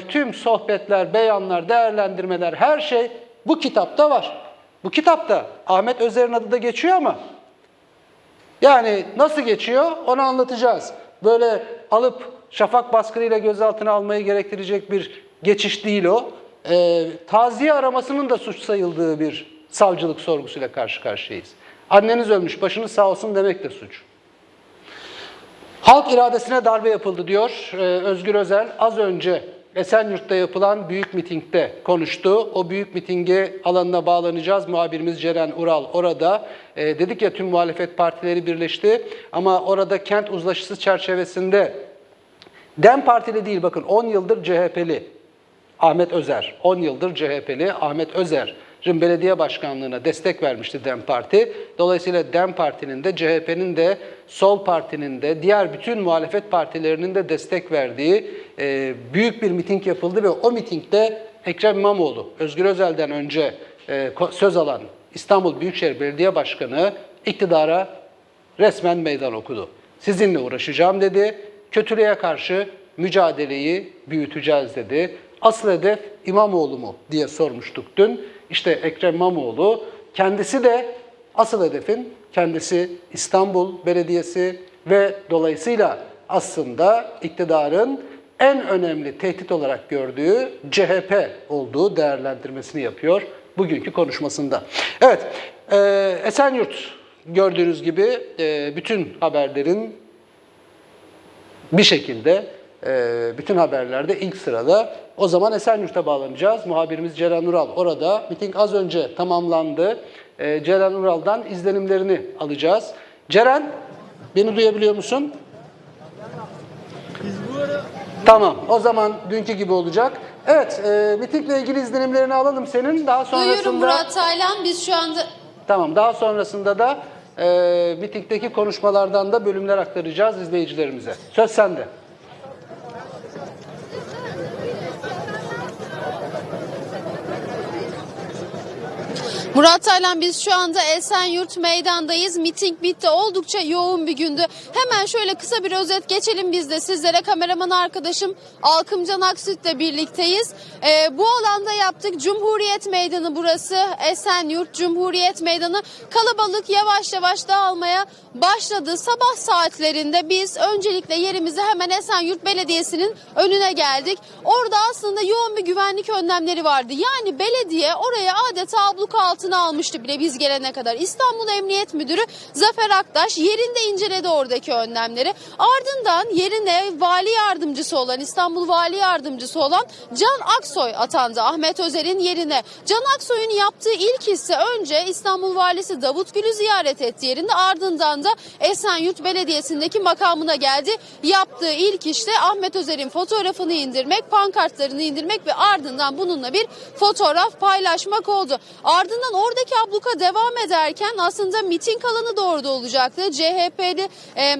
tüm sohbetler, beyanlar, değerlendirmeler her şey bu kitapta var. Bu kitapta Ahmet Özer'in adı da geçiyor ama yani nasıl geçiyor onu anlatacağız. Böyle alıp şafak baskınıyla gözaltına almayı gerektirecek bir geçiş değil o. Ee, taziye aramasının da suç sayıldığı bir savcılık sorgusuyla karşı karşıyayız. Anneniz ölmüş, başınız sağ olsun demek de suç. Halk iradesine darbe yapıldı diyor Ee, Özgür Özel. Az önce Esenyurt'ta yapılan büyük mitingde konuştu. O büyük mitinge alanına bağlanacağız. Muhabirimiz Ceren Ural orada. Ee, dedik ya tüm muhalefet partileri birleşti. Ama orada kent uzlaşısı çerçevesinde DEM Partili değil bakın 10 yıldır CHP'li Ahmet Özer, 10 yıldır CHP'li Ahmet Özer'in belediye başkanlığına destek vermişti DEM Parti. Dolayısıyla DEM Parti'nin de CHP'nin de Sol Parti'nin de diğer bütün muhalefet partilerinin de destek verdiği e, büyük bir miting yapıldı ve o mitingde Ekrem İmamoğlu, Özgür Özel'den önce e, söz alan İstanbul Büyükşehir Belediye Başkanı iktidara resmen meydan okudu. Sizinle uğraşacağım dedi. Kötülüğe karşı mücadeleyi büyüteceğiz dedi. Asıl hedef İmamoğlu mu diye sormuştuk dün. İşte Ekrem İmamoğlu kendisi de asıl hedefin kendisi İstanbul Belediyesi ve dolayısıyla aslında iktidarın en önemli tehdit olarak gördüğü CHP olduğu değerlendirmesini yapıyor bugünkü konuşmasında. Evet, e, Esenyurt gördüğünüz gibi e, bütün haberlerin bir şekilde bütün haberlerde ilk sırada. O zaman Esenyurt'a bağlanacağız. Muhabirimiz Ceren Ural orada. Miting az önce tamamlandı. E, Ceren Ural'dan izlenimlerini alacağız. Ceren, beni duyabiliyor musun? Tamam, o zaman dünkü gibi olacak. Evet, e, mitingle ilgili izlenimlerini alalım senin. Daha sonrasında... Duyuyorum Murat Taylan. Biz şu anda Tamam, daha sonrasında da e, mitingdeki konuşmalardan da bölümler aktaracağız izleyicilerimize. Söz sende. Murat Taylan biz şu anda Esenyurt meydandayız. Miting bitti. Oldukça yoğun bir gündü. Hemen şöyle kısa bir özet geçelim biz de sizlere. Kameraman arkadaşım Alkımcan Aksüt'le birlikteyiz. Ee, bu alanda yaptık. Cumhuriyet Meydanı burası. Esenyurt Cumhuriyet Meydanı. Kalabalık yavaş yavaş dağılmaya başladı. Sabah saatlerinde biz öncelikle yerimizi hemen Esenyurt Belediyesi'nin önüne geldik. Orada aslında yoğun bir güvenlik önlemleri vardı. Yani belediye oraya adeta abluk altına almıştı bile biz gelene kadar. İstanbul Emniyet Müdürü Zafer Aktaş yerinde inceledi oradaki önlemleri. Ardından yerine vali yardımcısı olan İstanbul Vali Yardımcısı olan Can Aksoy atandı Ahmet Özer'in yerine. Can Aksoy'un yaptığı ilk ise önce İstanbul Valisi Davut Gül'ü ziyaret etti yerinde ardından da Esenyurt Belediyesi'ndeki makamına geldi. Yaptığı ilk işte Ahmet Özer'in fotoğrafını indirmek, pankartlarını indirmek ve ardından bununla bir fotoğraf paylaşmak oldu. Ardından oradaki abluka devam ederken aslında miting alanı da orada olacaktı. CHP'li e,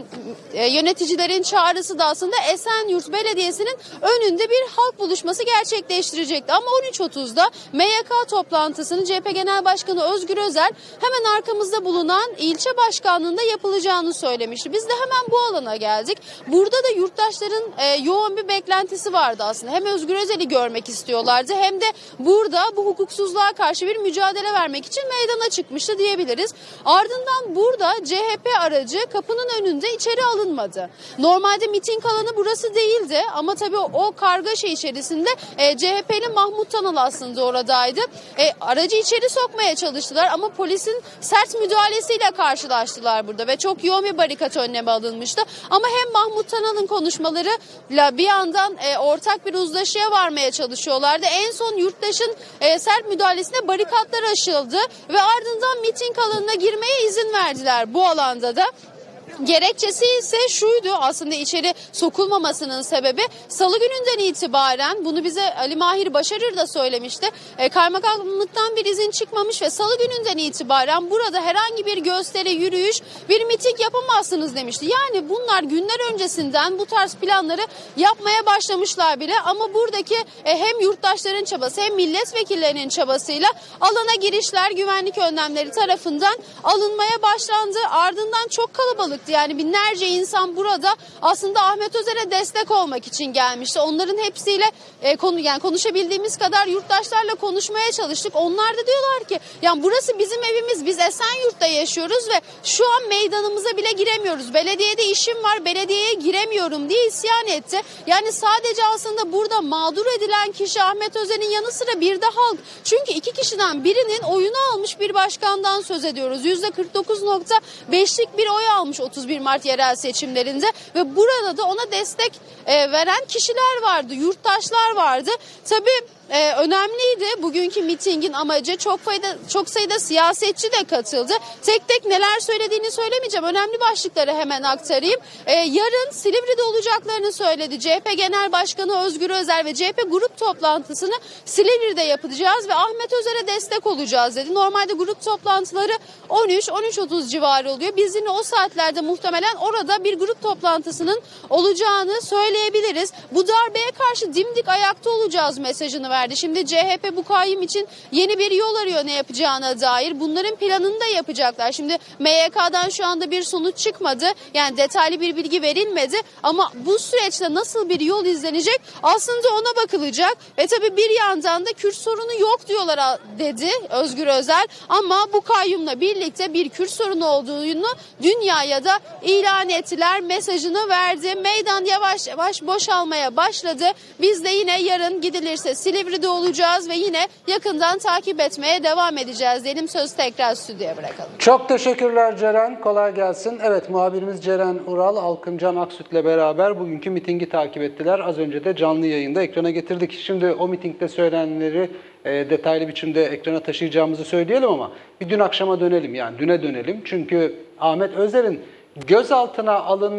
e, yöneticilerin çağrısı da aslında Esenyurt Belediyesi'nin önünde bir halk buluşması gerçekleştirecekti. Ama 13.30'da MYK toplantısını CHP Genel Başkanı Özgür Özel hemen arkamızda bulunan ilçe başkanlığında yapılacağını söylemişti. Biz de hemen bu alana geldik. Burada da yurttaşların e, yoğun bir beklentisi vardı aslında. Hem Özgür Özel'i görmek istiyorlardı hem de burada bu hukuksuzluğa karşı bir mücadele vermek için meydana çıkmıştı diyebiliriz. Ardından burada CHP aracı kapının önünde içeri alınmadı. Normalde miting alanı burası değildi ama tabii o, kargaşa içerisinde e, CHP'li Mahmut Tanal aslında oradaydı. E, aracı içeri sokmaya çalıştılar ama polisin sert müdahalesiyle karşılaştılar burada ve çok yoğun bir barikat önlemi alınmıştı. Ama hem Mahmut Tanal'ın konuşmalarıyla bir yandan e, ortak bir uzlaşıya varmaya çalışıyorlardı. En son yurttaşın e, sert müdahalesine barikatlar aşıldı ve ardından miting alanına girmeye izin verdiler bu alanda da. Gerekçesi ise şuydu aslında içeri sokulmamasının sebebi salı gününden itibaren bunu bize Ali Mahir Başarır da söylemişti. E, kaymakamlıktan bir izin çıkmamış ve salı gününden itibaren burada herhangi bir gösteri, yürüyüş, bir miting yapamazsınız demişti. Yani bunlar günler öncesinden bu tarz planları yapmaya başlamışlar bile ama buradaki e, hem yurttaşların çabası hem milletvekillerinin çabasıyla alana girişler güvenlik önlemleri tarafından alınmaya başlandı. Ardından çok kalabalık etti. Yani binlerce insan burada aslında Ahmet Özer'e destek olmak için gelmişti. Onların hepsiyle e, konu yani konuşabildiğimiz kadar yurttaşlarla konuşmaya çalıştık. Onlar da diyorlar ki yani burası bizim evimiz. Biz Esenyurt'ta yaşıyoruz ve şu an meydanımıza bile giremiyoruz. Belediyede işim var. Belediyeye giremiyorum diye isyan etti. Yani sadece aslında burada mağdur edilen kişi Ahmet Özer'in yanı sıra bir de halk. Çünkü iki kişiden birinin oyunu almış bir başkandan söz ediyoruz. %49.5'lik bir oy almış 31 Mart yerel seçimlerinde ve burada da ona destek e, veren kişiler vardı, yurttaşlar vardı. Tabii e, önemliydi bugünkü mitingin amacı çok fayda çok sayıda siyasetçi de katıldı. Tek tek neler söylediğini söylemeyeceğim. Önemli başlıkları hemen aktarayım. E, yarın Silivri'de olacaklarını söyledi. CHP Genel Başkanı Özgür Özel ve CHP grup toplantısını Silivri'de yapacağız ve Ahmet Özer'e destek olacağız dedi. Normalde grup toplantıları 13-13.30 civarı oluyor. Biz yine o saatlerde muhtemelen orada bir grup toplantısının olacağını söyleyebiliriz. Bu darbeye karşı dimdik ayakta olacağız mesajını verdi. Şimdi CHP bu kayyum için yeni bir yol arıyor ne yapacağına dair. Bunların planını da yapacaklar. Şimdi MYK'dan şu anda bir sonuç çıkmadı. Yani detaylı bir bilgi verilmedi. Ama bu süreçte nasıl bir yol izlenecek aslında ona bakılacak. Ve tabii bir yandan da Kürt sorunu yok diyorlar dedi Özgür Özel. Ama bu kayyumla birlikte bir Kürt sorunu olduğunu dünyaya da ilan ettiler. Mesajını verdi. Meydan yavaş yavaş boşalmaya başladı. Biz de yine yarın gidilirse Silivri'de olacağız ve yine yakından takip etmeye devam edeceğiz. Diyelim söz tekrar stüdyoya bırakalım. Çok teşekkürler Ceren. Kolay gelsin. Evet muhabirimiz Ceren Ural, Alkımcan Aksüt'le beraber bugünkü mitingi takip ettiler. Az önce de canlı yayında ekrana getirdik. Şimdi o mitingde söylenenleri e, detaylı biçimde ekrana taşıyacağımızı söyleyelim ama bir dün akşama dönelim yani düne dönelim. Çünkü Ahmet Özer'in gözaltına alınması